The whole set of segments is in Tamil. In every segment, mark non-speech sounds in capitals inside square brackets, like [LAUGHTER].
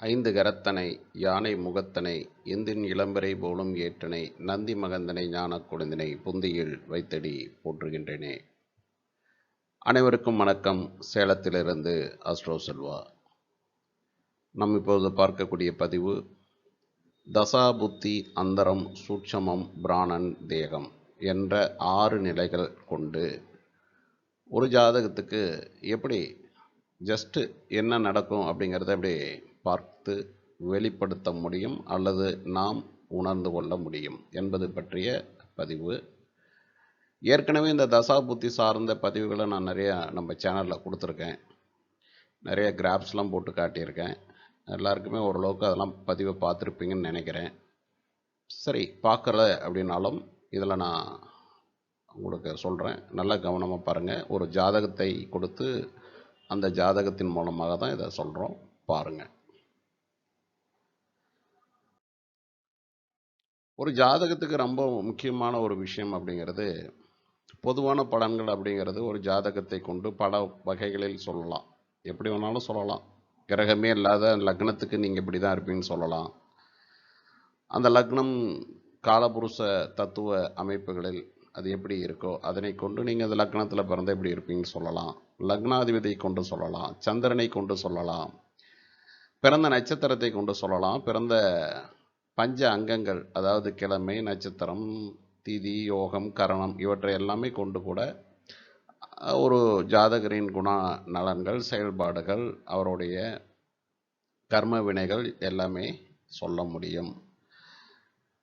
ஐந்து கரத்தனை யானை முகத்தனை இந்தின் இளம்பரை போலும் ஏற்றனை நந்தி மகந்தனை ஞானக் கொழுந்தினை புந்தியில் வைத்தடி போற்றுகின்றேனே. அனைவருக்கும் வணக்கம். சேலத்திலிருந்து அஸ்ட்ரோ செல்வா. நம் இப்போது பார்க்கக்கூடிய பதிவு தசா புத்தி அந்தரம் சூட்சமம் பிராணன் தேகம் என்ற ஆறு நிலைகள் கொண்டு ஒரு ஜாதகத்துக்கு எப்படி ஜஸ்ட்டு என்ன நடக்கும் அப்படிங்கிறத அப்படி பார்த்து வெளிப்படுத்த முடியும் அல்லது நாம் உணர்ந்து கொள்ள முடியும் என்பது பற்றிய பதிவு. ஏற்கனவே இந்த தசா புத்தி சார்ந்த பதிவுகளை நான் நிறையா நம்ம சேனலில் கொடுத்துருக்கேன். நிறைய கிராப்ஸ்லாம் போட்டு காட்டியிருக்கேன். எல்லாருக்குமே ஓரளவுக்கு அதெல்லாம் பதிவை பார்த்துருப்பீங்கன்னு நினைக்கிறேன். சரி பார்க்கல அப்படின்னாலும் இதில் நான் உங்களுக்கு சொல்கிறேன் நல்லா கவனமாக பாருங்கள் ஒரு ஜாதகத்தை கொடுத்து அந்த ஜாதகத்தின் மூலமாக தான் இதை சொல்கிறோம் பாருங்கள் ஒரு ஜாதகத்துக்கு ரொம்ப முக்கியமான ஒரு விஷயம் அப்படிங்கிறது பொதுவான பலன்கள் அப்படிங்கிறது ஒரு ஜாதகத்தை கொண்டு பல வகைகளில் சொல்லலாம். எப்படி வேணாலும் சொல்லலாம். கிரகமே இல்லாத லக்னத்துக்கு நீங்கள் இப்படி தான் இருப்பீங்கன்னு சொல்லலாம். அந்த லக்னம் காலபுருஷ தத்துவ அமைப்புகளில் அது எப்படி இருக்கோ அதனை கொண்டு நீங்கள் அந்த லக்னத்தில் பிறந்த எப்படி இருப்பீங்கன்னு சொல்லலாம். லக்னாதிபதியை கொண்டு சொல்லலாம். சந்திரனை கொண்டு சொல்லலாம். பிறந்த நட்சத்திரத்தை கொண்டு சொல்லலாம். பிறந்த பஞ்ச அங்கங்கள் அதாவது கிழமை நட்சத்திரம் திதி யோகம் கரணம் இவற்றை எல்லாமே கொண்டு கூட ஒரு ஜாதகரின் குண நலன்கள் செயல்பாடுகள் அவருடைய கர்ம வினைகள் எல்லாமே சொல்ல முடியும்.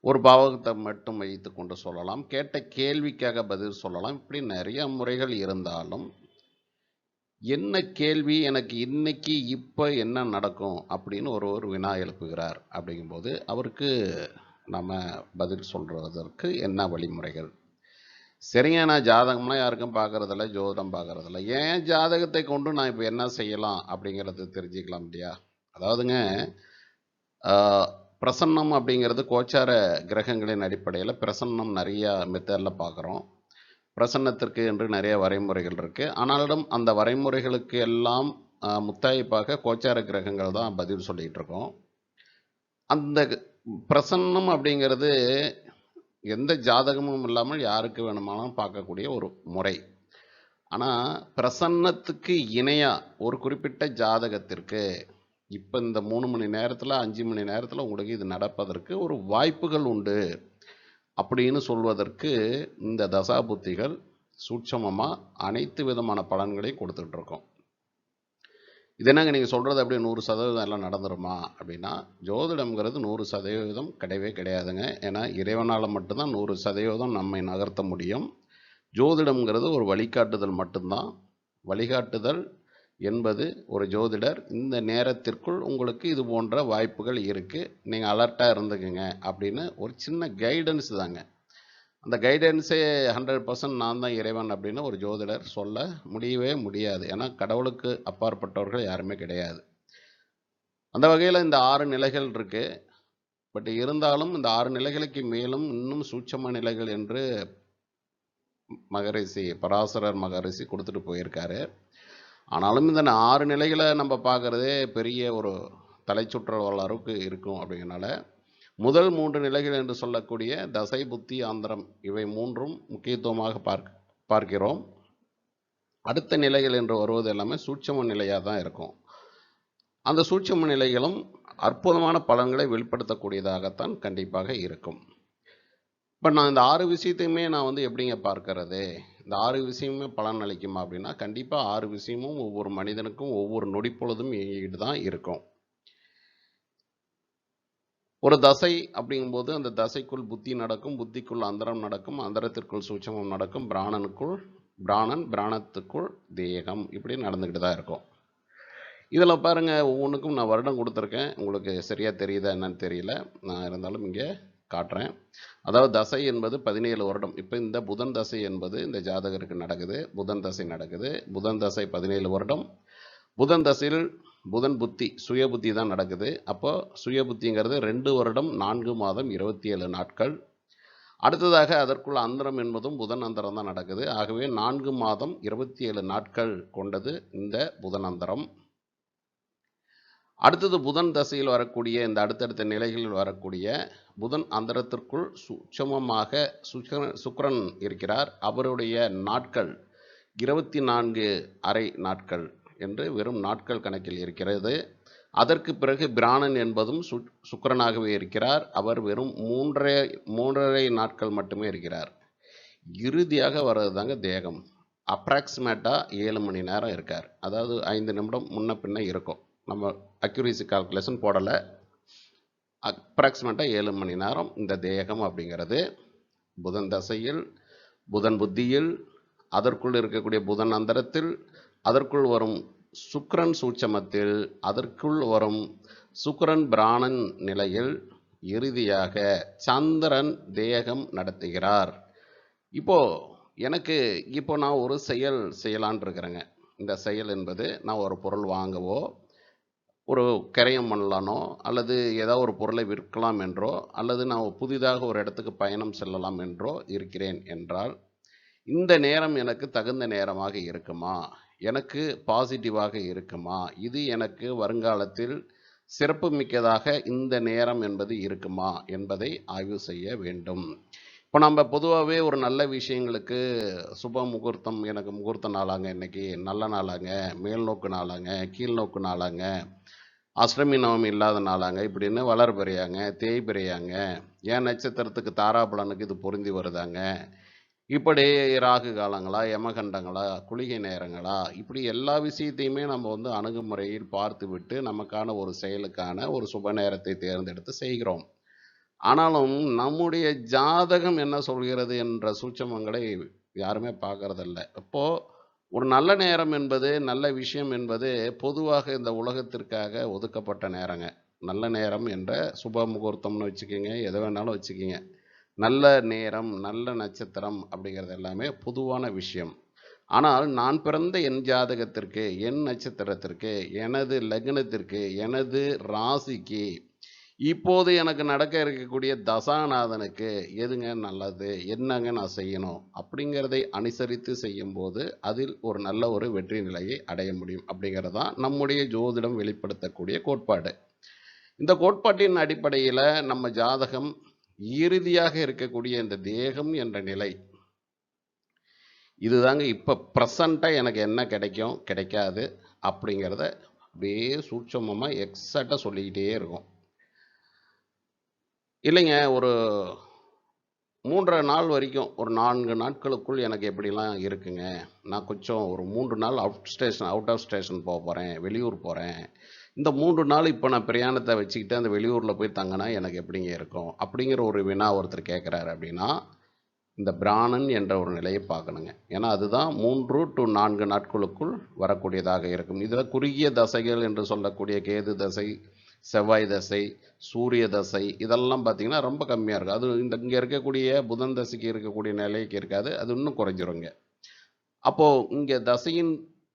ஒரு பாவகத்தை மட்டும் வைத்து கொண்டு சொல்லலாம். கேட்ட கேள்விக்காக பதில் சொல்லலாம். இப்படி நிறைய முறைகள் இருந்தாலும் என்ன கேள்வி எனக்கு இன்னைக்கு இப்போ என்ன நடக்கும் அப்படின்னு ஒரு ஒரு வினா எழுப்புகிறார். அப்படிங்கும்போது அவருக்கு நம்ம பதில் சொல்கிறதற்கு என்ன வழிமுறைகள்? சரிங்க நான் ஜாதகம்லாம் யாருக்கும் பார்க்கறதில்ல ஜோதிடம் பார்க்கறதில்ல. ஏன் ஜாதகத்தை கொண்டு நான் இப்போ என்ன செய்யலாம் அப்படிங்கிறது தெரிஞ்சுக்கலாம் இல்லையா? அதாவதுங்க பிரசன்னம் அப்படிங்கிறது கோச்சார கிரகங்களின் அடிப்படையில் பிரசன்னம் நிறையா மெத்தடில் பார்க்குறோம். பிரசன்னத்திற்கு என்று நிறைய வரைமுறைகள் இருக்குது ஆனாலும் அந்த வரைமுறைகளுக்கு எல்லாம் முத்தாய்ப்பாக கோச்சார கிரகங்கள் தான் பதில் சொல்லிகிட்டு இருக்கோம். அந்த பிரசன்னம் அப்படிங்கிறது எந்த ஜாதகமும் இல்லாமல் யாருக்கு வேணுமானாலும் பார்க்கக்கூடிய ஒரு முறை. ஆனால் பிரசன்னத்துக்கு இணையாக ஒரு குறிப்பிட்ட ஜாதகத்திற்கு இப்போ இந்த மூணு மணி நேரத்தில் அஞ்சு மணி நேரத்தில் உங்களுக்கு இது நடப்பதற்கு ஒரு வாய்ப்புகள் உண்டு. அப்படின்னு சொல்வதற்கு இந்த தசாபுத்திகள் சூட்சமமாக அனைத்து விதமான பலன்களையும் கொடுத்துட்ருக்கோம். இது என்னங்க நீங்கள் சொல்கிறது அப்படியே நூறு சதவீதம் எல்லாம் நடந்துருமா? அப்படின்னா ஜோதிடம்ங்கிறது நூறு சதவீதம் கிடையவே கிடையாதுங்க. ஏன்னா இறைவனால் மட்டும்தான் நூறு சதவீதம் நம்மை நகர்த்த முடியும். ஜோதிடம்ங்கிறது ஒரு வழிகாட்டுதல் மட்டும்தான். வழிகாட்டுதல் என்பது ஒரு ஜோதிடர் இந்த நேரத்திற்குள் உங்களுக்கு இது போன்ற வாய்ப்புகள் இருக்குது நீங்கள் அலர்ட்டாக இருந்துக்குங்க அப்படின்னு ஒரு சின்ன கைடன்ஸ் தாங்க. அந்த கைடன்ஸே ஹண்ட்ரட் பர்சன்ட் நான் தான் இறைவன் அப்படின்னு ஒரு ஜோதிடர் சொல்ல முடியவே முடியாது. ஏன்னா கடவுளுக்கு அப்பாற்பட்டவர்கள் யாருமே கிடையாது. அந்த வகையில் இந்த ஆறு நிலைகள் இருக்குது பட் இருந்தாலும் இந்த ஆறு நிலைகளுக்கு மேலும் இன்னும் சூட்சம நிலைகள் என்று மகரிஷி பராசரர் மகரிஷி கொடுத்துட்டு போயிருக்காரு. ஆனாலும் இந்த ஆறு நிலைகளை நம்ம பார்க்குறதே பெரிய ஒரு தலைச்சுற்றல் அளவுக்கு இருக்கும் அப்படிங்கிறனால முதல் மூன்று நிலைகள் என்று சொல்லக்கூடிய தசை புத்தி ஆந்திரம் இவை மூன்றும் முக்கியத்துவமாக பார்க் பார்க்கிறோம். அடுத்த நிலைகள் என்று வருவது எல்லாமே சூட்சம நிலையாக தான் இருக்கும். அந்த சூட்சம நிலைகளும் அற்புதமான பலன்களை வெளிப்படுத்தக்கூடியதாகத்தான் கண்டிப்பாக இருக்கும். இப்போ நான் இந்த ஆறு விஷயத்தையுமே நான் வந்து எப்படிங்க பார்க்கறது? இந்த ஆறு விஷயமுமே பலன் அளிக்குமா அப்படின்னா கண்டிப்பாக ஆறு விஷயமும் ஒவ்வொரு மனிதனுக்கும் ஒவ்வொரு நொடி பொழுதும் இயங்கிட்டு தான் இருக்கும். ஒரு தசை அப்படிங்கும்போது அந்த தசைக்குள் புத்தி நடக்கும் புத்திக்குள் அந்தரம் நடக்கும் அந்தரத்திற்குள் சூட்சமம் நடக்கும் பிராணனுக்குள் பிராணன் பிராணத்துக்குள் தேகம் இப்படி நடந்துக்கிட்டு தான் இருக்கும். இதில் பாருங்கள் ஒவ்வொன்றுக்கும் நான் வருடம் கொடுத்துருக்கேன். உங்களுக்கு சரியாக தெரியுதா என்னன்னு தெரியல. நான் இருந்தாலும் இங்கே காட்டுறேன். அதாவது தசை என்பது பதினேழு வருடம். இப்போ இந்த புதன் தசை என்பது இந்த ஜாதகருக்கு நடக்குது. புதன் தசை நடக்குது. புதன் தசை பதினேழு வருடம். புதன் தசையில் புதன் புத்தி சுய புத்தி தான் நடக்குது. அப்போ சுய புத்திங்கிறது ரெண்டு வருடம் நான்கு மாதம் இருபத்தி ஏழு நாட்கள். அடுத்ததாக அதற்குள்ள அந்தரம் என்பதும் புதன் அந்தரம் தான் நடக்குது. ஆகவே நான்கு மாதம் இருபத்தி ஏழு நாட்கள் கொண்டது இந்த புதன் அந்தரம். அடுத்தது புதன் தசையில் வரக்கூடிய இந்த அடுத்தடுத்த நிலைகளில் வரக்கூடிய புதன் அந்தரத்திற்குள் சுட்சமமாக சுக்கரன் சுக்கிரன் இருக்கிறார். அவருடைய நாட்கள் இருபத்தி நான்கு அரை நாட்கள் என்று வெறும் நாட்கள் கணக்கில் இருக்கிறது. அதற்கு பிறகு பிராணன் என்பதும் சு சுக்கரனாகவே இருக்கிறார். அவர் வெறும் மூன்றரை மூன்றரை நாட்கள் மட்டுமே இருக்கிறார். இறுதியாக வர்றது தாங்க தேகம். அப்ராக்சிமேட்டாக ஏழு மணி நேரம் இருக்கார். அதாவது ஐந்து நிமிடம் முன்ன பின்ன இருக்கும். நம்ம அக்யூரேசி கால்குலேஷன் போடலை. அப்ராக்சிமேட்டாக ஏழு மணி நேரம் இந்த தேகம் அப்படிங்கிறது. புதன் தசையில் புதன் புத்தியில் அதற்குள் இருக்கக்கூடிய புதன் அந்தரத்தில் அதற்குள் வரும் சுக்கரன் சூட்சமத்தில் அதற்குள் வரும் சுக்கரன் பிராணன் நிலையில் இறுதியாக சந்திரன் தேகம் நடத்துகிறார். இப்போது எனக்கு இப்போ நான் ஒரு செயல் செய்யலான் இருக்கிறேங்க. இந்த செயல் என்பது நான் ஒரு பொருள் வாங்கவோ ஒரு கிரயம் பண்ணலானோ அல்லது ஏதோ ஒரு பொருளை விற்கலாம் என்றோ அல்லது நான் புதிதாக ஒரு இடத்துக்கு பயணம் செல்லலாம் என்றோ இருக்கிறேன் என்றால் இந்த நேரம் எனக்கு தகுந்த நேரமாக இருக்குமா? எனக்கு பாசிட்டிவாக இருக்குமா? இது எனக்கு வருங்காலத்தில் சிறப்பு மிக்கதாக இந்த நேரம் என்பது இருக்குமா? என்பதை ஆய்வு செய்ய வேண்டும். இப்போ நம்ம பொதுவாகவே ஒரு நல்ல விஷயங்களுக்கு சுப முகூர்த்தம் எனக்கு முகூர்த்த நாளாங்க இன்னைக்கு நல்ல நாளாங்க மேல் நோக்கு நாளாங்க கீழ் நோக்கு நாளாங்க அஷ்டமி நவமி இல்லாத நாளாங்க இப்படின்னு வளர் பெரியாங்க தேய் பெரியாங்க ஏன் நட்சத்திரத்துக்கு தாராபலனுக்கு இது பொருந்தி வருதாங்க இப்படி ராகு காலங்களா யமகண்டங்களா குளிகை நேரங்களா இப்படி எல்லா விஷயத்தையுமே நம்ம வந்து அணுகுமுறையில் பார்த்து விட்டு நமக்கான ஒரு செயலுக்கான ஒரு சுப நேரத்தை தேர்ந்தெடுத்து செய்கிறோம். ஆனாலும் நம்முடைய ஜாதகம் என்ன சொல்கிறது என்ற சூட்சமங்களை யாருமே பார்க்கறதில்ல. இப்போது ஒரு நல்ல நேரம் என்பது நல்ல விஷயம் என்பது பொதுவாக இந்த உலகத்திற்காக ஒதுக்கப்பட்ட நேரங்க. நல்ல நேரம் என்ற சுப முகூர்த்தம்னு வச்சுக்கோங்க எதை வேணாலும் வச்சுக்கோங்க. நல்ல நேரம் நல்ல நட்சத்திரம் அப்படிங்கிறது எல்லாமே பொதுவான விஷயம். ஆனால் நான் பிறந்த என் ஜாதகத்திற்கு என் நட்சத்திரத்திற்கு எனது லக்னத்திற்கு எனது ராசிக்கு இப்போது எனக்கு நடக்க இருக்கக்கூடிய தசாநாதனுக்கு எதுங்க நல்லது? என்னங்க நான் செய்யணும்? அப்படிங்கிறதை அனுசரித்து செய்யும்போது அதில் ஒரு நல்ல ஒரு வெற்றி நிலையை அடைய முடியும். அப்படிங்கிறது தான் நம்முடைய ஜோதிடம் வெளிப்படுத்தக்கூடிய கோட்பாடு. இந்த கோட்பாட்டின் அடிப்படையில் நம்ம ஜாதகம் இறுதியாக இருக்கக்கூடிய இந்த தேகம் என்ற நிலை. இதுதாங்க இப்போ ப்ரெசண்ட்டாக எனக்கு என்ன கிடைக்கும்? கிடைக்காது. அப்படிங்கிறத அப்படியே சூட்சமமாக எக்ஸாக்டாக சொல்லிக்கிட்டே இருக்கும். இல்லைங்க ஒரு மூன்றரை நாள் வரைக்கும் ஒரு நான்கு நாட்களுக்குள் எனக்கு எப்படிலாம் இருக்குங்க? நான் கொஞ்சம் ஒரு மூன்று நாள் out station out of station போக போகிறேன் வெளியூர் போகிறேன் இந்த மூன்று நாள் இப்போ நான் பிரயாணத்தை வச்சுக்கிட்டு அந்த வெளியூரில் போய் தங்கினா எனக்கு எப்படிங்க இருக்கும்? அப்படிங்கிற ஒரு வினா ஒருத்தர் கேட்குறாரு அப்படின்னா இந்த பிராணன் என்ற ஒரு நிலையை பார்க்கணுங்க. ஏன்னா அதுதான் மூன்று டு நான்கு நாட்களுக்குள் வரக்கூடியதாக இருக்கும். இதில் குறுகிய தசைகள் என்று சொல்லக்கூடிய கேது தசை செவ்வாய் தசை சூரிய தசை இதெல்லாம் பார்த்திங்கன்னா ரொம்ப கம்மியாக இருக்கும். அது இந்த இங்கே இருக்கக்கூடிய புதன் தசைக்கு இருக்கக்கூடிய நிலைக்கு இருக்காது. அது இன்னும் குறைஞ்சிருங்க அப்போது இங்கே தசையின்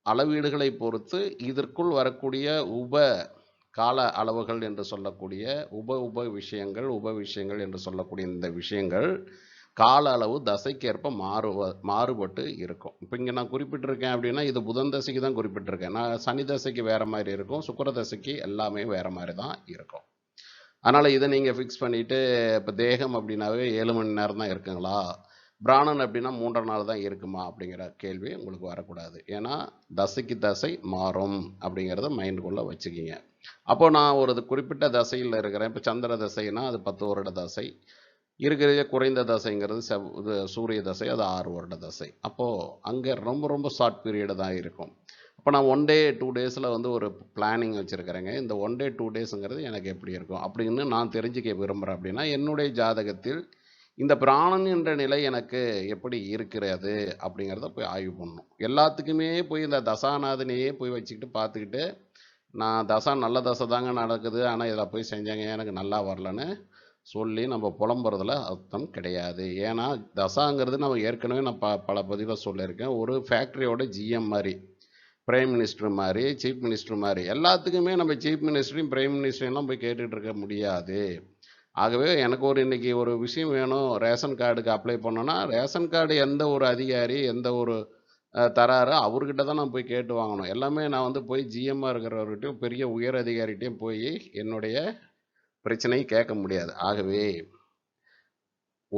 அளவீடுகளை பொறுத்து இதற்குள் வரக்கூடிய உப கால அளவுகள் என்று சொல்லக்கூடிய உப உப விஷயங்கள் உப விஷயங்கள் என்று சொல்லக்கூடிய இந்த விஷயங்கள் கால அளவு தசைக்கேற்ப மாறுவ மாறுபட்டு இருக்கும். இப்போ இங்கே நான் குறிப்பிட்டிருக்கேன் அப்படின்னா இது புதன் தசைக்கு தான் குறிப்பிட்டிருக்கேன். நான் சனி தசைக்கு வேறு மாதிரி இருக்கும். சுக்கர தசைக்கு எல்லாமே வேறு மாதிரி தான் இருக்கும். அதனால் இதை நீங்கள் ஃபிக்ஸ் பண்ணிவிட்டு இப்போ தேகம் அப்படின்னாவே ஏழு மணி நேரம் தான் இருக்குங்களா? பிராணன் அப்படின்னா மூன்றரை நாள் தான் இருக்குமா? அப்படிங்கிற கேள்வி உங்களுக்கு வரக்கூடாது. ஏன்னா தசைக்கு தசை மாறும் அப்படிங்கிறத மைண்டுக்குள்ளே வச்சுக்கிங்க. அப்போ நான் ஒரு குறிப்பிட்ட தசையில் இருக்கிறேன். இப்போ சந்திர தசைனா அது பத்து வருட தசை. இருக்கிறதே குறைந்த தசைங்கிறது செவ் இது சூரிய தசை அது ஆறு வருட தசை. அப்போது அங்கே ரொம்ப ரொம்ப ஷார்ட் பீரியடு தான் இருக்கும். இப்போ நான் ஒன் டே டூ டேஸில் வந்து ஒரு பிளானிங் வச்சுருக்கிறேங்க. இந்த ஒன் டே டூ டேஸுங்கிறது எனக்கு எப்படி இருக்கும்? அப்படின்னு நான் தெரிஞ்சுக்க விரும்புகிறேன் அப்படின்னா என்னுடைய ஜாதகத்தில் இந்த பிராணன் என்ற நிலை எனக்கு எப்படி இருக்கிறது அப்படிங்கிறத போய் ஆய்வு பண்ணணும். எல்லாத்துக்குமே போய் இந்த தசாநாதனையே போய் வச்சுக்கிட்டு பார்த்துக்கிட்டு நான் தசா நல்ல தசை தாங்க நடக்குது. ஆனால் இதில் போய் செஞ்சாங்க எனக்கு நல்லா வரலன்னு சொல்லி நம்ம புலம்புறதுல அர்த்தம் கிடையாது. ஏன்னா தசாங்கிறது நம்ம ஏற்கனவே நான் ப பல பதிவில் சொல்லியிருக்கேன். ஒரு ஃபேக்ட்ரியோட ஜிஎம் மாதிரி. பிரைம் மினிஸ்டர் மாதிரி சீஃப் மினிஸ்டர் மாதிரி எல்லாத்துக்குமே நம்ம சீஃப் மினிஸ்டரையும் பிரைம் மினிஸ்டரையும் போய் கேட்டுட்டு இருக்க முடியாது. ஆகவே எனக்கு ஒரு இன்றைக்கி ஒரு விஷயம் வேணும். ரேஷன் கார்டுக்கு அப்ளை பண்ணோன்னா ரேஷன் கார்டு எந்த ஒரு அதிகாரி எந்த ஒரு தராரோ அவர்கிட்ட தான் நான் போய் கேட்டு வாங்கணும். எல்லாமே நான் வந்து போய் ஜிஎம்மாக இருக்கிறவர்கிட்டையும் பெரிய உயர் அதிகாரிகிட்டையும் போய் என்னுடைய பிரச்சனையை கேட்க முடியாது. ஆகவே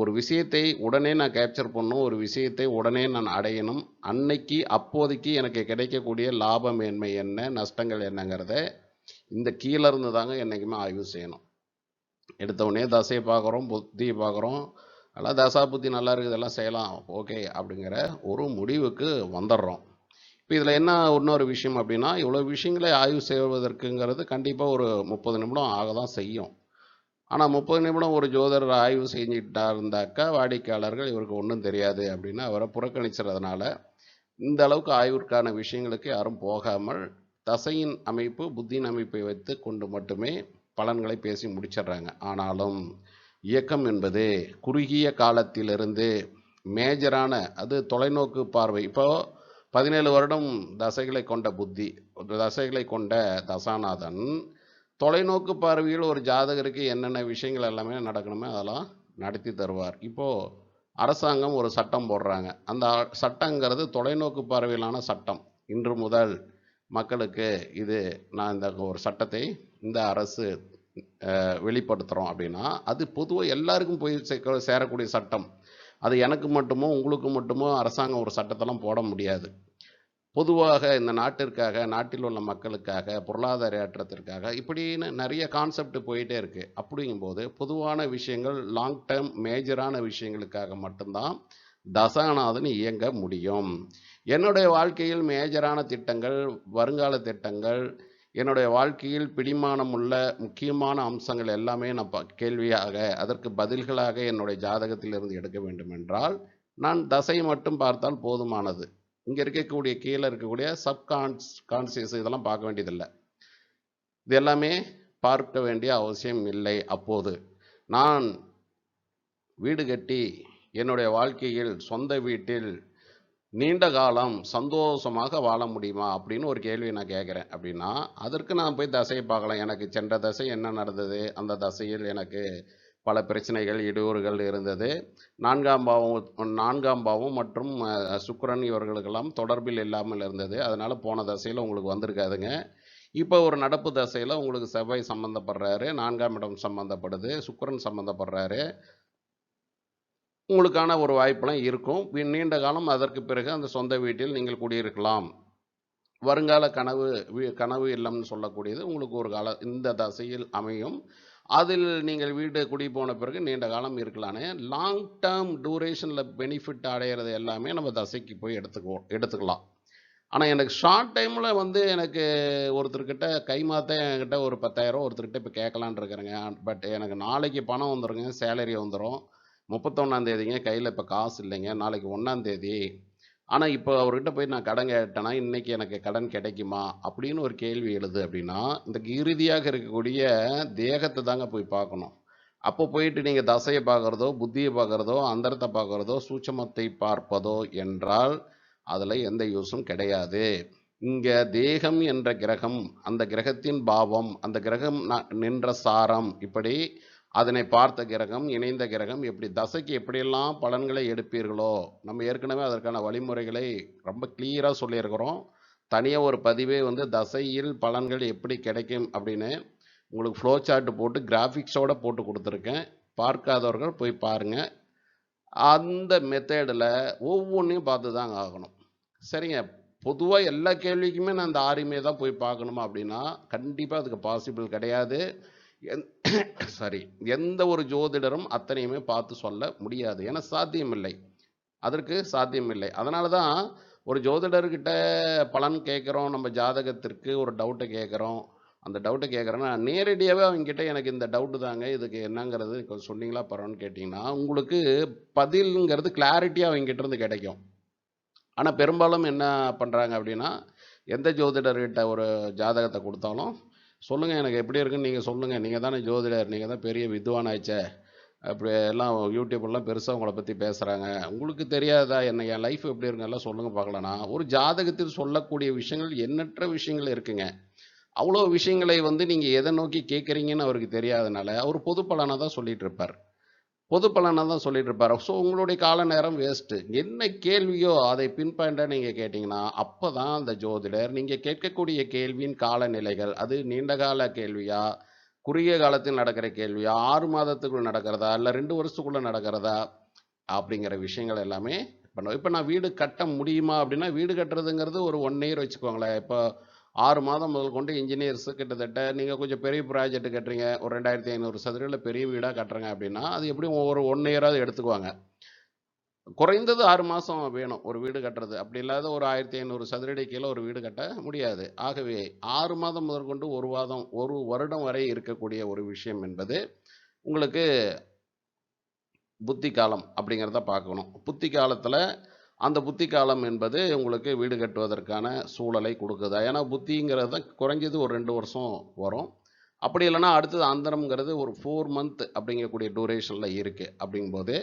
ஒரு விஷயத்தை உடனே நான் கேப்சர் பண்ணணும் ஒரு விஷயத்தை உடனே நான் அடையணும். அன்னைக்கு அப்போதைக்கு எனக்கு கிடைக்கக்கூடிய லாப மேன்மை என்ன நஷ்டங்கள் என்னங்கிறத இந்த கீழே இருந்து தாங்க என்றைக்குமே ஆய்வு செய்யணும். எடுத்தவுடனே தசையை பார்க்குறோம் புத்தியை பார்க்குறோம். அதெல்லாம் தசா புத்தி நல்லா இருக்குது இதெல்லாம் செய்யலாம். ஓகே அப்படிங்கிற ஒரு முடிவுக்கு வந்துடுறோம். இப்போ இதில் என்ன இன்னொரு விஷயம் அப்படின்னா இவ்வளோ விஷயங்களை ஆய்வு செய்வதற்குங்கிறது கண்டிப்பாக ஒரு முப்பது நிமிடம் ஆக தான் செய்யும். ஆனால் முப்பது நிமிடம் ஒரு ஜோதிடர் ஆய்வு செஞ்சுக்கிட்டா இருந்தாக்கா வாடிக்கையாளர்கள் இவருக்கு ஒன்றும் தெரியாது அப்படின்னு அவரை புறக்கணிச்சதுனால இந்த அளவுக்கு ஆய்விற்கான விஷயங்களுக்கு யாரும் போகாமல் தசையின் அமைப்பு புத்தியின் அமைப்பை வைத்து கொண்டு மட்டுமே பலன்களை பேசி முடிச்சிடுறாங்க ஆனாலும் இயக்கம் என்பது குறுகிய காலத்திலிருந்து மேஜரான அது தொலைநோக்கு பார்வை. இப்போ பதினேழு வருடம் தசைகளை கொண்ட புத்தி தசைகளை கொண்ட தசாநாதன் தொலைநோக்கு பார்வையில் ஒரு ஜாதகருக்கு என்னென்ன விஷயங்கள் எல்லாமே நடக்கணுமோ அதெல்லாம் நடத்தி தருவார். இப்போது அரசாங்கம் ஒரு சட்டம் போடுறாங்க. அந்த சட்டங்கிறது தொலைநோக்கு பார்வையிலான சட்டம். இன்று முதல் மக்களுக்கு இது நான் இந்த ஒரு சட்டத்தை இந்த அரசு வெளிப்படுத்துகிறோம் அப்படின்னா அது பொதுவாக எல்லாருக்கும் போய் சேர்க்க சேரக்கூடிய சட்டம். அது எனக்கு மட்டுமோ உங்களுக்கு மட்டுமோ அரசாங்கம் ஒரு சட்டத்தெல்லாம் போட முடியாது. பொதுவாக இந்த நாட்டிற்காக நாட்டில் உள்ள மக்களுக்காக பொருளாதார ஏற்றத்திற்காக இப்படின்னு நிறைய கான்செப்ட் போயிட்டே இருக்குது அப்படிங்கும்போது பொதுவான விஷயங்கள் லாங் டேர்ம் மேஜரான விஷயங்களுக்காக மட்டும்தான் தசாநாதன் இயங்க முடியும். என்னுடைய வாழ்க்கையில் மேஜரான திட்டங்கள் வருங்கால திட்டங்கள் என்னுடைய வாழ்க்கையில் பிடிமானம் உள்ள முக்கியமான அம்சங்கள் எல்லாமே நான் ப- கேள்வியாக அதற்கு பதில்களாக என்னுடைய ஜாதகத்திலிருந்து எடுக்க வேண்டும் என்றால் நான் தசை மட்டும் பார்த்தால் போதுமானது. இங்கே இருக்கக்கூடிய கீழே இருக்கக்கூடிய சப்கான்ஸ் கான்சியஸ் இதெல்லாம் பார்க்க வேண்டியதில்லை. இது எல்லாமே பார்க்க வேண்டிய அவசியம் இல்லை அப்போது. நான் வீடு கட்டி என்னுடைய வாழ்க்கையில் சொந்த வீட்டில் நீண்ட காலம் சந்தோஷமாக வாழ முடியுமா அப்படின்னு ஒரு கேள்வி நான் கேட்குறேன். அப்படின்னா அதற்கு நான் போய் தசையை பார்க்கலாம். எனக்கு சென்ற தசை என்ன நடந்தது? அந்த தசையில் எனக்கு பல பிரச்சனைகள் இடையூறுகள் இருந்தது. நான்காம் பாவம் நான்காம் பாவம் மற்றும் சுக்கரன் இவர்களுக்கெல்லாம் தொடர்பில் இல்லாமல் இருந்தது. அதனால் போன தசையில் உங்களுக்கு வந்திருக்காதுங்க. இப்போ ஒரு நடப்பு தசையில் உங்களுக்கு செவ்வாய் சம்மந்தப்படுறாரு நான்காம் இடம் சம்மந்தப்படுது சுக்கரன் சம்மந்தப்படுறாரு உங்களுக்கான ஒரு வாய்ப்பெல்லாம் இருக்கும். நீண்ட காலம் அதற்கு பிறகு அந்த சொந்த வீட்டில் நீங்கள் குடியிருக்கலாம். வருங்கால கனவு வீ- கனவு இல்லம்னு சொல்லக்கூடியது உங்களுக்கு ஒரு கால இந்த தசையில் அமையும். அதில் நீங்கள் வீடு குடி போன பிறகு நீண்ட காலம் இருக்கலானே. லாங் டேர்ம் டூரேஷனில் பெனிஃபிட் அடையிறது எல்லாமே நம்ம தசைக்கு போய் எடுத்துக்குவோம் எடுத்துக்கலாம். ஆனால் எனக்கு ஷார்ட் டைமில் வந்து எனக்கு ஒருத்தர்கிட்ட கை மாற்ற என்கிட்ட ஒரு பத்தாயிரம் ஒருத்தர்கிட்ட இப்போ கேட்கலான் இருக்கிறேங்க. பட் எனக்கு நாளைக்கு பணம் வந்துருங்க சேலரி வந்துடும் முப்பத்தொன்னாந்தேதிங்க கையில் இப்போ காசு இல்லைங்க. நாளைக்கு ஒன்றாந்தேதி ஆனால் இப்போ அவர்கிட்ட போய் நான் கடன் கேட்டேன்னா இன்னைக்கு எனக்கு கடன் கிடைக்குமா? அப்படின்னு ஒரு கேள்வி எழுது அப்படின்னா இந்த இறுதியாக இருக்கக்கூடிய தேகத்தை தாங்க போய் பார்க்கணும். அப்போ போயிட்டு நீங்கள் தசையை பார்க்குறதோ புத்தியை பார்க்குறதோ அந்தரத்தை பார்க்குறதோ சூட்சமத்தை பார்ப்பதோ என்றால் அதில் எந்த யூஸும் கிடையாது. இங்கே தேகம் என்ற கிரகம் அந்த கிரகத்தின் பாவம் அந்த கிரகம் ந- நின்ற சாரம் இப்படி அதனை பார்த்த கிரகம் இணைந்த கிரகம் எப்படி தசைக்கு எப்படியெல்லாம் பலன்களை எடுப்பீர்களோ நம்ம ஏற்கனவே அதற்கான வழிமுறைகளை ரொம்ப கிளியராக சொல்லியிருக்கிறோம். தனியாக ஒரு பதிவே வந்து தசையில் பலன்கள் எப்படி கிடைக்கும் அப்படின்னு உங்களுக்கு ஃப்ளோ சார்ட் போட்டு கிராஃபிக்ஸோடு போட்டு கொடுத்துருக்கேன். பார்க்காதவர்கள் போய் பாருங்கள் அந்த மெத்தேடில் ஒவ்வொன்றையும் பார்த்து தாங்க ஆகணும். சரிங்க. பொதுவாக எல்லா கேள்விக்குமே நான் அந்த ஆரிமே தான் போய் பார்க்கணுமா அப்படின்னா கண்டிப்பாக அதுக்கு பாசிபிள் கிடையாது. சாரி [COUGHS] எந்த ஒரு ஜோதிடரும் அத்தனையுமே பார்த்து சொல்ல முடியாது. ஏன்னா சாத்தியமில்லை. அதற்கு சாத்தியமில்லை. அதனால தான் ஒரு ஜோதிடர்கிட்ட பலன் கேட்குறோம் நம்ம ஜாதகத்திற்கு ஒரு டவுட்டை கேட்குறோம். அந்த டவுட்டை கேட்குறேன்னா நேரடியாகவே அவங்ககிட்ட எனக்கு இந்த டவுட்டு தாங்க இதுக்கு என்னங்கிறது கொஞ்சம் சொன்னீங்களா பரவான்னு கேட்டிங்கன்னா உங்களுக்கு பதிலுங்கிறது கிளாரிட்டியாக அவங்ககிட்ட இருந்து கிடைக்கும். ஆனால் பெரும்பாலும் என்ன பண்ணுறாங்க அப்படின்னா எந்த ஜோதிடர்கிட்ட ஒரு ஜாதகத்தை கொடுத்தாலும் சொல்லுங்கள் எனக்கு எப்படி இருக்குன்னு நீங்கள் சொல்லுங்கள் நீங்கள் தானே ஜோதிடர் நீங்கள் தான் பெரிய வித்வான் ஆச்சே அப்படி எல்லாம் யூடியூப்லாம் பெருசாக உங்களை பற்றி பேசுகிறாங்க உங்களுக்கு தெரியாதா என்ன? என் லைஃப் எப்படி இருக்குன்னு எல்லாம் சொல்லுங்கள் பார்க்கலனா ஒரு ஜாதகத்தில் சொல்லக்கூடிய விஷயங்கள் எண்ணற்ற விஷயங்கள் இருக்குங்க. அவ்வளோ விஷயங்களை வந்து நீங்கள் எதை நோக்கி கேட்குறீங்கன்னு அவருக்கு தெரியாதனால அவர் பொது பலனை தான் சொல்லிகிட்டு இருப்பார். பொது பலனாக தான் சொல்லிட்டு இருப்பார் ஸோ உங்களுடைய கால நேரம் வேஸ்ட்டு என்ன கேள்வியோ அதை பின்பாயிண்டாக நீங்கள் கேட்டிங்கன்னா அப்போ தான் அந்த ஜோதிடர் நீங்கள் கேட்கக்கூடிய கேள்வியின் காலநிலைகள் அது நீண்ட கால கேள்வியா குறுகிய காலத்தில் நடக்கிற கேள்வியா ஆறு மாதத்துக்குள்ளே நடக்கிறதா இல்லை ரெண்டு வருஷத்துக்குள்ளே நடக்கிறதா அப்படிங்கிற விஷயங்கள் எல்லாமே பண்ணுவோம் இப்போ நான் வீடு கட்ட முடியுமா அப்படின்னா வீடு கட்டுறதுங்கிறது ஒரு ஒன் இயர் வச்சுக்கோங்களேன். இப்போ ஆறு மாதம் முதல் கொண்டு இன்ஜினியர்ஸு கிட்டத்தட்ட நீங்கள் கொஞ்சம் பெரிய ப்ராஜெக்ட் கட்டுறீங்க ஒரு ரெண்டாயிரத்தி ஐநூறு சதுரில் பெரிய வீடாக கட்டுறாங்க அப்படின்னா அது எப்படியும் ஒரு ஒன் இயராவது எடுத்துக்குவாங்க. குறைந்தது ஆறு மாதம் வேணும் ஒரு வீடு கட்டுறது. அப்படி இல்லாத ஒரு ஆயிரத்தி ஐநூறு சதுரடி கீழே ஒரு வீடு கட்ட முடியாது. ஆகவே ஆறு மாதம் முதற்கொண்டு ஒரு வாதம் ஒரு வருடம் வரை இருக்கக்கூடிய ஒரு விஷயம் என்பது உங்களுக்கு புத்தி காலம் அப்படிங்கிறத பார்க்கணும். புத்தி காலத்தில் அந்த புத்தி காலம் என்பது உங்களுக்கு வீடு கட்டுவதற்கான சூழலை கொடுக்குதா? ஏன்னா புத்திங்கிறது தான் குறைஞ்சது ஒரு ரெண்டு வருஷம் வரும். அப்படி இல்லைன்னா அடுத்தது அந்தரம்ங்கிறது ஒரு ஃபோர் மந்த் அப்படிங்கக்கூடிய டூரேஷனில் இருக்குது அப்படிங்கும்போது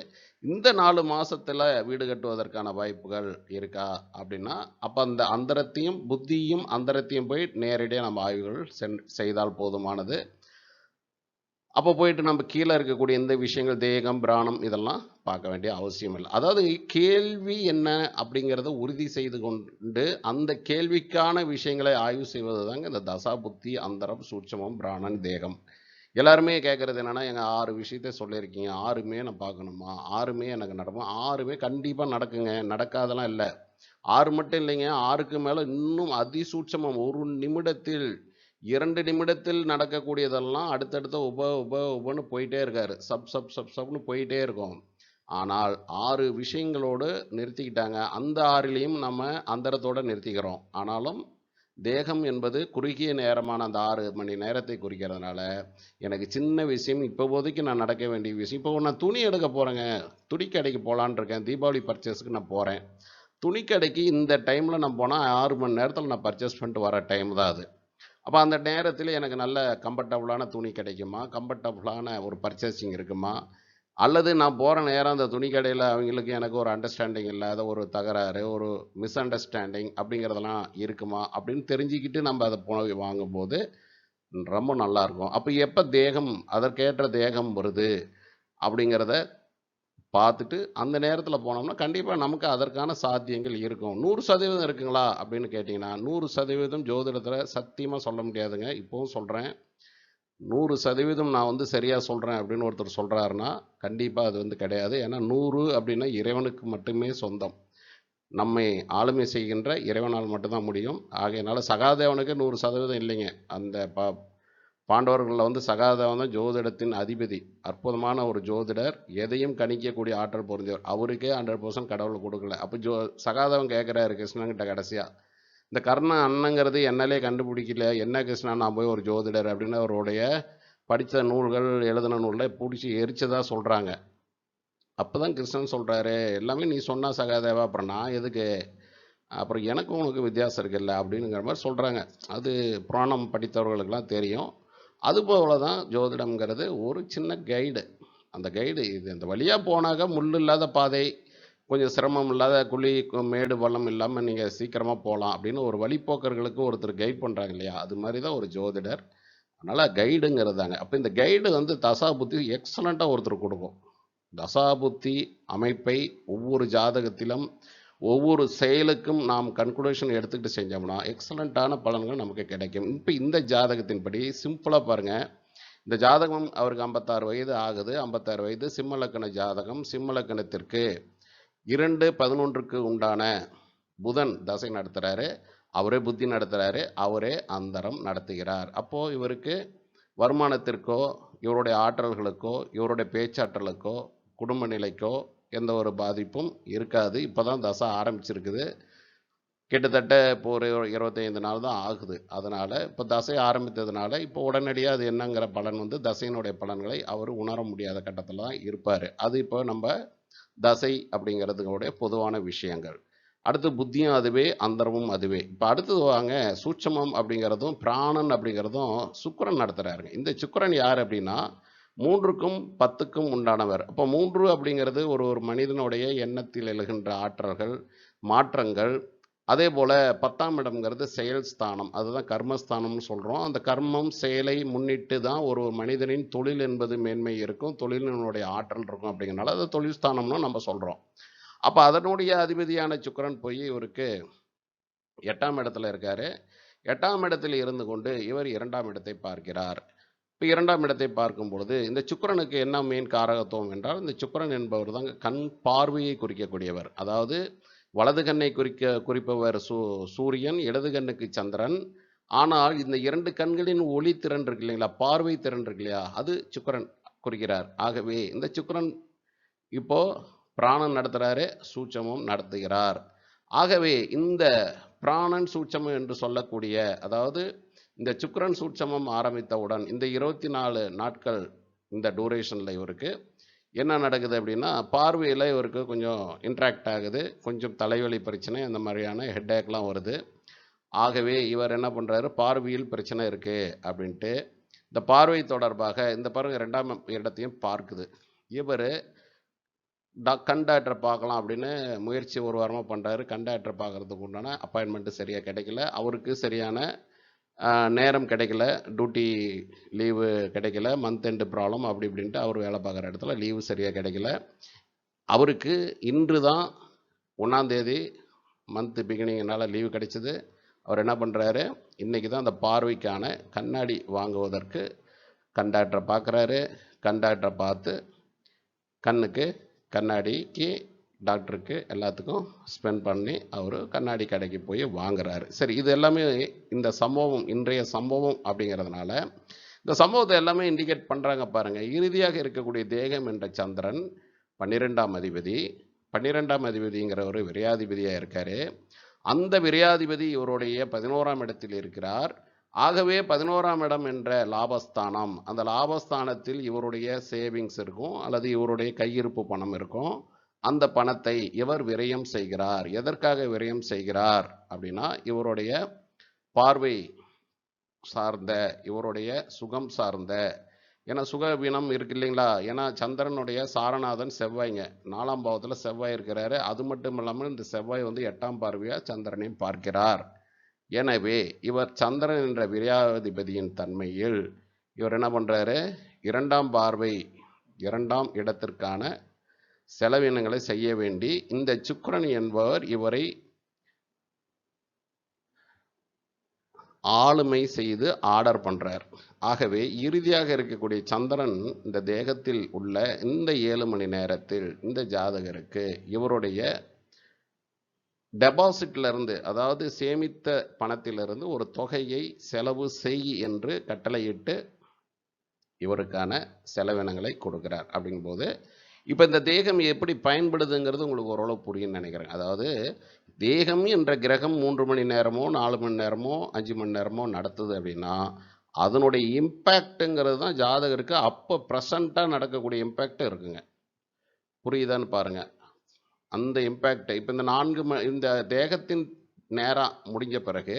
இந்த நாலு மாதத்தில் வீடு கட்டுவதற்கான வாய்ப்புகள் இருக்கா அப்படின்னா அப்போ அந்த அந்தரத்தையும் புத்தியும் அந்தரத்தையும் போய் நேரடியாக நம்ம ஆய்வுகள் சென் செய்தால் போதுமானது. அப்போ போயிட்டு நம்ம கீழே இருக்கக்கூடிய இந்த விஷயங்கள் தேகம் பிராணம் இதெல்லாம் பார்க்க வேண்டிய அவசியம் இல்லை. அதாவது கேள்வி என்ன அப்படிங்கிறத உறுதி செய்து கொண்டு அந்த கேள்விக்கான விஷயங்களை ஆய்வு செய்வது தாங்க இந்த தசா புத்தி அந்தரம் சூட்சமம் பிராணன் தேகம். எல்லாருமே கேட்குறது என்னென்னா எங்கள் ஆறு விஷயத்த சொல்லியிருக்கீங்க. ஆறுமே நான் பார்க்கணுமா? ஆறுமே எனக்கு நடக்கும்? ஆறுமே கண்டிப்பாக நடக்குங்க. நடக்காதெல்லாம் இல்லை. ஆறு மட்டும் இல்லைங்க. ஆறுக்கு மேலே இன்னும் அதிசூட்சமம். ஒரு நிமிடத்தில் இரண்டு நிமிடத்தில் நடக்கக்கூடியதெல்லாம் அடுத்தடுத்த உப உப உபன்னு போயிட்டே இருக்காரு. சப் சப் சப் சப்னு போயிட்டே இருக்கும். ஆனால் ஆறு விஷயங்களோடு நிறுத்திக்கிட்டாங்க. அந்த ஆறிலையும் நம்ம அந்தரத்தோட நிறுத்திக்கிறோம். ஆனாலும் தேகம் என்பது குறுகிய நேரமான அந்த ஆறு மணி நேரத்தை குறிக்கிறதுனால எனக்கு சின்ன விஷயம் இப்போதைக்கு நான் நடக்க வேண்டிய விஷயம். இப்போ நான் துணி எடுக்க போகிறேங்க துணி கடைக்கு போகலான்னு இருக்கேன். தீபாவளி பர்ச்சேஸ்க்கு நான் போகிறேன் துணி கடைக்கு இந்த டைமில் நான் போனால் ஆறு மணி நேரத்தில் நான் பர்ச்சேஸ் பண்ணிட்டு வர டைம் தான் அது. அப்போ அந்த நேரத்தில் எனக்கு நல்ல கம்ஃபர்டபுளான துணி கிடைக்குமா? கம்ஃபர்டபுளான ஒரு பர்ச்சேசிங் இருக்குமா? அல்லது நான் போகிற நேரம் அந்த துணி கடையில் அவங்களுக்கு எனக்கு ஒரு அண்டர்ஸ்டாண்டிங் இல்லாத ஒரு தகராறு ஒரு மிஸ் அண்டர்ஸ்டாண்டிங் அப்படிங்கிறதெல்லாம் இருக்குமா? அப்படின்னு தெரிஞ்சுக்கிட்டு நம்ம அதை போய் வாங்கும்போது ரொம்ப நல்லா இருக்கும். அப்போ எப்போ தேகம் அதற்கேற்ற தேகம் வருது அப்படிங்கிறத பார்த்துட்டு அந்த நேரத்தில் போனோம்னா கண்டிப்பாக நமக்கு அதற்கான சாத்தியங்கள் இருக்கும். நூறு சதவீதம் இருக்குங்களா? அப்படின்னு கேட்டிங்கன்னா நூறு சதவீதம் ஜோதிடத்தில் சத்தியமாக சொல்ல முடியாதுங்க. இப்போவும் சொல்கிறேன் நூறு சதவீதம் நான் வந்து சரியாக சொல்கிறேன் அப்படின்னு ஒருத்தர் சொல்கிறாருன்னா கண்டிப்பாக அது வந்து கிடையாது. ஏன்னா நூறு அப்படின்னா இறைவனுக்கு மட்டுமே சொந்தம். நம்மை ஆளுமை செய்கின்ற இறைவனால் மட்டும்தான் முடியும். ஆகையினால சகாதேவனுக்கு நூறு சதவீதம் இல்லைங்க. அந்த ப பாண்டவர்களில் வந்து சகாதேவன் தான் ஜோதிடத்தின் அதிபதி. அற்புதமான ஒரு ஜோதிடர். எதையும் கணிக்கக்கூடிய ஆற்றல் பொருந்தியவர். அவருக்கே ஹண்ட்ரட் பர்சன்ட் கடவுள் கொடுக்கல. அப்போ ஜோ சகாதேவன் கேட்குறாரு கிருஷ்ணன்கிட்ட கடைசியாக இந்த கர்ண அண்ணங்கிறது என்னாலே கண்டுபிடிக்கல. என்ன கிருஷ்ணா நான் போய் ஒரு ஜோதிடர் அப்படின்னு அவருடைய படித்த நூல்கள் எழுதின நூலில் பிடிச்சி எரிச்சதாக சொல்கிறாங்க அப்போ தான் கிருஷ்ணன் சொல்கிறாரு எல்லாமே நீ சொன்னா சகாதேவா? அப்புறம் நான் எதுக்கு? அப்புறம் எனக்கும் உனக்கு வித்தியாசம் இருக்குல்ல? அப்படிங்கிற மாதிரி சொல்கிறாங்க அது புராணம் படித்தவர்களுக்கெல்லாம் தெரியும். அதுபோல தான் ஜோதிடம்ங்கிறது ஒரு சின்ன கைடு அந்த கைடு இது அந்த வழியாக போனாக்க முள் இல்லாத பாதை கொஞ்சம் சிரமம் இல்லாத குழி மேடு பள்ளம் இல்லாமல் நீங்கள் சீக்கிரமாக போகலாம் அப்படின்னு ஒரு வழிப்போக்கர்களுக்கு ஒருத்தர் கைட் பண்ணுறாங்க இல்லையா? அது மாதிரி தான் ஒரு ஜோதிடர். அதனால் கைடுங்கிறதாங்க அப்போ இந்த கைடு வந்து தசா புத்தி எக்ஸலண்ட்டாக ஒருத்தர் கொடுக்கும். தசா புத்தி அமைப்பை ஒவ்வொரு ஜாதகத்திலும் ஒவ்வொரு செயலுக்கும் நாம் கன்க்ளூஷன் எடுத்துக்கிட்டு செஞ்சோம்னா எக்ஸலண்ட்டான பலன்கள் நமக்கு கிடைக்கும். இப்போ இந்த ஜாதகத்தின்படி சிம்பிளாக பாருங்கள் இந்த ஜாதகம் அவருக்கு ஐம்பத்தாறு வயது ஆகுது. ஐம்பத்தாறு வயது சிம்மலக்கண ஜாதகம். சிம்மலக்கணத்திற்கு இரண்டு பதினொன்றுக்கு உண்டான புதன் தசை நடத்துகிறாரு அவரே புத்தி நடத்துகிறாரு அவரே அந்தரம் நடத்துகிறார். அப்போது இவருக்கு வருமானத்திற்கோ இவருடைய ஆற்றல்களுக்கோ இவருடைய பேச்சாற்றலுக்கோ குடும்ப நிலைக்கோ எந்த ஒரு பாதிப்பும் இருக்காது. இப்போ தான் தசை ஆரம்பிச்சிருக்குது. கிட்டத்தட்ட இப்போ ஒரு இருபத்தைந்து நாள் தான் ஆகுது. அதனால் இப்போ தசை ஆரம்பித்ததுனால இப்போ உடனடியாக அது என்னங்கிற பலன் வந்து தசையினுடைய பலன்களை அவர் உணர முடியாத கட்டத்தில் தான் இருப்பார். அது இப்போ நம்ம தசை அப்படிங்கிறதுடைய பொதுவான விஷயங்கள். அடுத்து புத்தியும் அதுவே அந்தரமும் அதுவே. இப்போ அடுத்தது வாங்க சூட்சமம் அப்படிங்கிறதும் பிராணன் அப்படிங்கிறதும் சுக்கரன் நடத்துகிறாருங்க இந்த சுக்கரன் யார் அப்படின்னா மூன்றுக்கும் பத்துக்கும் உண்டானவர். அப்போ மூன்று அப்படிங்கிறது ஒரு ஒரு மனிதனுடைய எண்ணத்தில் எழுகின்ற ஆற்றல்கள் மாற்றங்கள். அதே போல் பத்தாம் இடம்ங்கிறது செயல் ஸ்தானம். அதுதான் கர்மஸ்தானம்னு சொல்கிறோம் அந்த கர்மம் செயலை முன்னிட்டு தான் ஒரு மனிதனின் தொழில் என்பது மேன்மை இருக்கும். தொழிலினுடைய ஆற்றல் இருக்கும் அப்படிங்கிறனால அது தொழில் ஸ்தானம்னு நம்ம சொல்கிறோம் அப்போ அதனுடைய அதிபதியான சுக்கரன் போய் இவருக்கு எட்டாம் இடத்துல இருக்கார். எட்டாம் இடத்தில் இருந்து கொண்டு இவர் இரண்டாம் இடத்தை பார்க்கிறார். இப்போ இரண்டாம் இடத்தை பார்க்கும் பொழுது இந்த சுக்கிரனுக்கு என்ன மெயின் காரகத்துவம் என்றால் இந்த சுக்கிரன் என்பவர் தான் கண் பார்வையை குறிக்கக்கூடியவர். அதாவது வலது கண்ணை குறிக்க குறிப்பவர் சூ சூரியன் இடது கண்ணுக்கு சந்திரன். ஆனால் இந்த இரண்டு கண்களின் ஒளி திறன் இருக்கு இல்லைங்களா? பார்வை திறன் இருக்கு இல்லையா? அது சுக்கிரன் குறிக்கிறார். ஆகவே இந்த சுக்கிரன் இப்போ பிராணன் நடத்துகிறாரு சூட்சமும் நடத்துகிறார். ஆகவே இந்த பிராணன் சூட்சமம் என்று சொல்லக்கூடிய அதாவது இந்த சுக்கரன் சூட்சமம் ஆரம்பித்தவுடன் இந்த இருபத்தி நாலு நாட்கள் இந்த டூரேஷனில் இவருக்கு என்ன நடக்குது அப்படின்னா பார்வையில் இவருக்கு கொஞ்சம் இன்ட்ராக்ட் ஆகுது. கொஞ்சம் தலைவலி பிரச்சனை அந்த மாதிரியான ஹெட்டேக்லாம் வருது. ஆகவே இவர் என்ன பண்ணுறாரு பார்வையில் பிரச்சனை இருக்குது அப்படின்ட்டு இந்த பார்வை தொடர்பாக இந்த பாருங்க ரெண்டாம் இடத்தையும் பார்க்குது. இவர் ட கண்டாக்டர் பார்க்கலாம் அப்படின்னு முயற்சி ஒரு வாரமாக பண்ணுறாரு கண்டாக்டர் பார்க்குறதுக்கு உண்டான அப்பாயின்மெண்ட்டு சரியாக கிடைக்கல. அவருக்கு சரியான நேரம் கிடைக்கல. டியூட்டி லீவு கிடைக்கல. மந்த் எண்டு ப்ராப்ளம் அப்படி இப்படின்ட்டு அவர் வேலை பார்க்குற இடத்துல லீவு சரியாக கிடைக்கல. அவருக்கு இன்று தான் ஒன்றாந்தேதி மந்த் பிகினிங்னால் லீவு கிடைச்சிது. அவர் என்ன பண்ணுறாரு இன்றைக்கி தான் அந்த பார்வைக்கான கண்ணாடி வாங்குவதற்கு கண்டாக்டரை பார்க்குறாரு. கண்டாக்டரை பார்த்து கண்ணுக்கு கண்ணாடிக்கு டாக்டருக்கு எல்லாத்துக்கும் ஸ்பெண்ட் பண்ணி அவர் கண்ணாடி கடைக்கு போய் வாங்குறாரு. சரி இது எல்லாமே இந்த சம்பவம் இன்றைய சம்பவம் அப்படிங்கிறதுனால இந்த சம்பவத்தை எல்லாமே இண்டிகேட் பண்ணுறாங்க பாருங்கள் இறுதியாக இருக்கக்கூடிய தேகம் என்ற சந்திரன் பன்னிரெண்டாம் அதிபதி பன்னிரெண்டாம் அதிபதிங்கிற ஒரு விரையாதிபதியாக இருக்கார். அந்த விரையாதிபதி இவருடைய பதினோராம் இடத்தில் இருக்கிறார். ஆகவே பதினோராம் இடம் என்ற லாபஸ்தானம் அந்த லாபஸ்தானத்தில் இவருடைய சேவிங்ஸ் இருக்கும் அல்லது இவருடைய கையிருப்பு பணம் இருக்கும். அந்த பணத்தை இவர் விரயம் செய்கிறார். எதற்காக விரயம் செய்கிறார்? அப்படின்னா இவருடைய பார்வை சார்ந்த இவருடைய சுகம் சார்ந்த. ஏன்னா சுகவீனம் இருக்கு இல்லைங்களா? ஏன்னா சந்திரனுடைய சாரநாதன் செவ்வாய்ங்க. நாலாம் பாவத்தில் செவ்வாய் இருக்கிறாரு. அது மட்டும் இல்லாமல் இந்த செவ்வாய் வந்து எட்டாம் பார்வையாக சந்திரனையும் பார்க்கிறார். எனவே இவர் சந்திரன் என்ற விரியாதிபதியின் தன்மையில் இவர் என்ன பண்ணுறாரு இரண்டாம் பார்வை இரண்டாம் இடத்திற்கான செலவினங்களை செய்ய வேண்டி இந்த சுக்கரன் என்பவர் இவரை ஆளுமை செய்து ஆர்டர் பண்றார். ஆகவே இறுதியாக இருக்கக்கூடிய சந்திரன் இந்த தேகத்தில் உள்ள இந்த ஏழு மணி நேரத்தில் இந்த ஜாதகருக்கு இவருடைய டெபாசிட்ல இருந்து அதாவது சேமித்த பணத்திலிருந்து ஒரு தொகையை செலவு செய் என்று கட்டளையிட்டு இவருக்கான செலவினங்களை கொடுக்கிறார். அப்படிங்கும்போது இப்போ இந்த தேகம் எப்படி பயன்படுதுங்கிறது உங்களுக்கு ஓரளவு புரியும்னு நினைக்கிறேன். அதாவது தேகம் என்ற கிரகம் மூன்று மணி நேரமோ நாலு மணி நேரமோ அஞ்சு மணி நேரமோ நடத்துது அப்படின்னா அதனுடைய இம்பேக்ட்டுங்கிறது தான் ஜாதகருக்கு அப்போ ப்ரெசண்ட்டாக நடக்கக்கூடிய இம்பேக்ட் இருக்குங்க. புரியுதான்னு பாருங்க. அந்த இம்பேக்டை இப்போ இந்த நான்கு ம இந்த தேகத்தின் நேரம் முடிஞ்ச பிறகு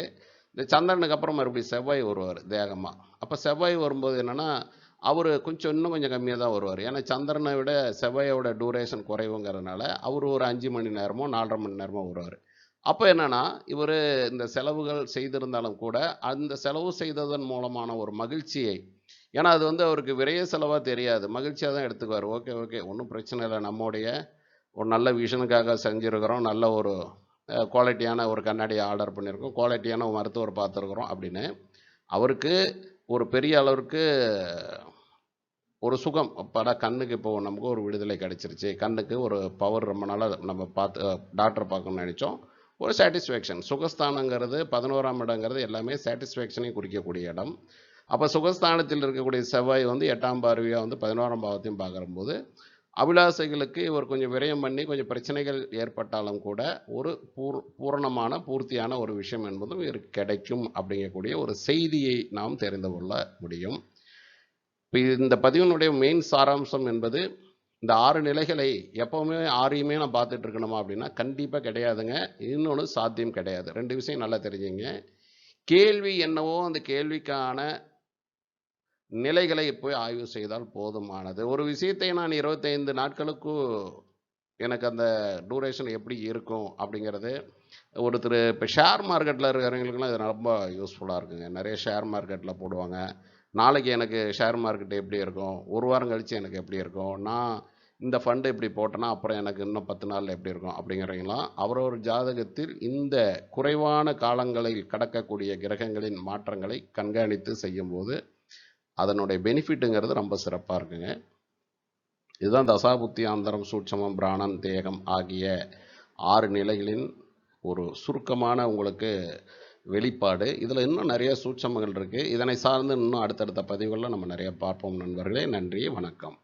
இந்த சந்திரனுக்கு அப்புறம் மறுபடியும் செவ்வாய் வருவார் தேகமாக அப்போ செவ்வாய் வரும்போது என்னென்னா அவர் கொஞ்சம் இன்னும் கொஞ்சம் கம்மியாக தான் வருவார். ஏன்னா சந்திரனை விட செவ்வாயோட டூரேஷன் குறைவுங்கிறதுனால அவர் ஒரு அஞ்சு மணி நேரமோ நாலரை மணி நேரமோ வருவார். அப்போ என்னென்னா இவர் இந்த செலவுகள் செய்திருந்தாலும் கூட அந்த செலவு செய்ததன் மூலமான ஒரு மகிழ்ச்சியை ஏன்னா அது வந்து அவருக்கு விரைய செலவாக தெரியாது. மகிழ்ச்சியாக தான் எடுத்துக்குவார். ஓகே ஓகே ஒன்றும் பிரச்சனை இல்லை. நம்முடைய ஒரு நல்ல விஷனுக்காக செஞ்சுருக்கிறோம். நல்ல ஒரு குவாலிட்டியான ஒரு கண்ணாடியை ஆர்டர் பண்ணியிருக்கோம் குவாலிட்டியான ஒரு மருத்துவர் பார்த்துருக்குறோம் அப்படின்னு. அவருக்கு ஒரு பெரிய அளவிற்கு ஒரு சுகம். பட கண்ணுக்கு இப்போ நமக்கு ஒரு விடுதலை கிடைச்சிருச்சு. கண்ணுக்கு ஒரு பவர் ரொம்ப நாளாக நம்ம பார்த்து டாக்டர் பார்க்கணும்னு நினச்சோம். ஒரு சாட்டிஸ்ஃபேக்ஷன் சுகஸ்தானங்கிறது பதினோராம் இடங்கிறது எல்லாமே சாட்டிஸ்ஃபேக்ஷனையும் குறிக்கக்கூடிய இடம். அப்போ சுகஸ்தானத்தில் இருக்கக்கூடிய செவ்வாய் வந்து எட்டாம் பார்வையாக வந்து பதினோராம் பாவத்தையும் பார்க்கும்போது அபிலாசைகளுக்கு இவர் கொஞ்சம் விரயம் பண்ணி கொஞ்சம் பிரச்சனைகள் ஏற்பட்டாலும் கூட ஒரு பூர் பூரணமான பூர்த்தியான ஒரு விஷயம் என்பதும் இவருக்கு கிடைக்கும் அப்படிங்கக்கூடிய ஒரு செய்தியை நாம் தெரிந்து கொள்ள முடியும். இப்போ இந்த பதிவினுடைய மெயின் சாராம்சம் என்பது இந்த ஆறு நிலைகளை எப்போவுமே ஆறையுமே நான் பார்த்துட்டு இருக்கணுமா அப்படின்னா கண்டிப்பாக கிடையாதுங்க. இன்னொன்று சாத்தியம் கிடையாது. ரெண்டு விஷயம் நல்லா தெரிஞ்சுங்க. கேள்வி என்னவோ அந்த கேள்விக்கான நிலைகளை போய் ஆய்வு செய்தால் போதுமானது. ஒரு விஷயத்தை நான் இருபத்தைந்து நாட்களுக்கு எனக்கு அந்த டூரேஷன் எப்படி இருக்கும் அப்படிங்கிறது ஒருத்தர் இப்போ ஷேர் மார்க்கெட்டில் இருக்கிறவங்களுக்குலாம் இது ரொம்ப யூஸ்ஃபுல்லாக இருக்குங்க. நிறைய ஷேர் மார்க்கெட்டில் போடுவாங்க. நாளைக்கு எனக்கு ஷேர் மார்க்கெட் எப்படி இருக்கும்? ஒரு வாரம் கழித்து எனக்கு எப்படி இருக்கும்? நான் இந்த ஃபண்டு இப்படி போட்டேன்னா அப்புறம் எனக்கு இன்னும் பத்து நாளில் எப்படி இருக்கும்? அப்படிங்கிறீங்களா அவரவர் ஜாதகத்தில் இந்த குறைவான காலங்களில் கடக்கக்கூடிய கிரகங்களின் மாற்றங்களை கண்காணித்து செய்யும்போது அதனுடைய பெனிஃபிட்டுங்கிறது ரொம்ப சிறப்பாக இருக்குங்க. இதுதான் தசாபுத்தி ஆந்தரம் சூட்சமம் பிராணம் தேகம் ஆகிய ஆறு நிலைகளின் ஒரு சுருக்கமான உங்களுக்கு வெளிப்பாடு. இதில் இன்னும் நிறைய சூட்சமங்கள் இருக்குது இதனை சார்ந்து இன்னும் அடுத்தடுத்த பதிவுகளில் நம்ம நிறைய பார்ப்போம் நண்பர்களே. நன்றி. வணக்கம்.